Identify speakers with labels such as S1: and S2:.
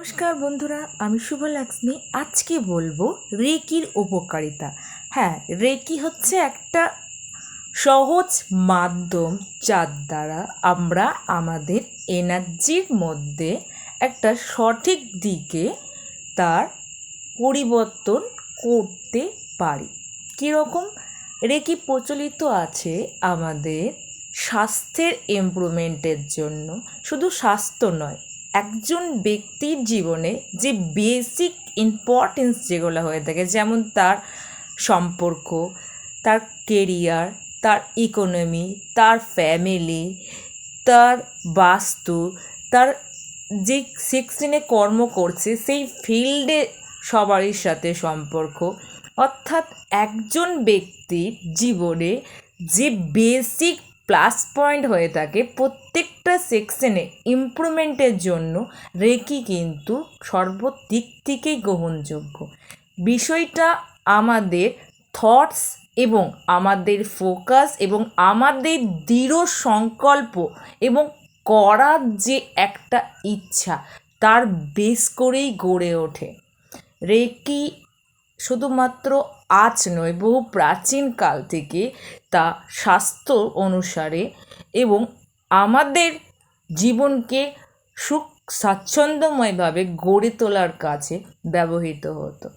S1: নমস্কার বন্ধুরা, আমি শুভলক্ষ্মী। আজকে বলব রেকির উপকারিতা। হ্যাঁ রেকি হচ্ছে একটা সহজ মাধ্যম যার দ্বারা আমরা আমাদের এনার্জির মধ্যে একটা সঠিক দিকে তার পরিবর্তন করতে পারি। কীরকম? রেকি প্রচলিত আছে আমাদের স্বাস্থ্যের ইমপ্রুভমেন্টের জন্য। শুধু স্বাস্থ্য নয় একজন ব্যক্তির জীবনে যে বেসিক ইম্পর্টেন্স যেগুলো হয়ে থাকে, যেমন তার সম্পর্ক, তার কেরিয়ার তার ইকোনমি তার ফ্যামিলি তার বাস্তু, তার যে সেকশনে কর্ম করছে, সেই ফিল্ডে সবারই সাথে সম্পর্ক। অর্থাৎ একজন ব্যক্তির জীবনে যে বেসিক প্লাস পয়েন্ট হয়ে থাকে প্রত্যেকটা সেকশনে ইমপ্রুভমেন্টের জন্য রেকি কিন্তু সর্বদিক থেকেই গ্রহণযোগ্য। বিষয়টা আমাদের থটস এবং আমাদের ফোকাস এবং আমাদের দৃঢ় সংকল্প এবং করার যে একটা ইচ্ছা, তার বেস করেই গড়ে ওঠে। রেকি শুধুমাত্র আজ নয়, বহু প্রাচীনকাল থেকে তা স্বাস্থ্য অনুসারে এবং আমাদের জীবনকে সুখ স্বাচ্ছন্দ্যময়ভাবে গড়ে তোলার কাছে ব্যবহৃত হতো।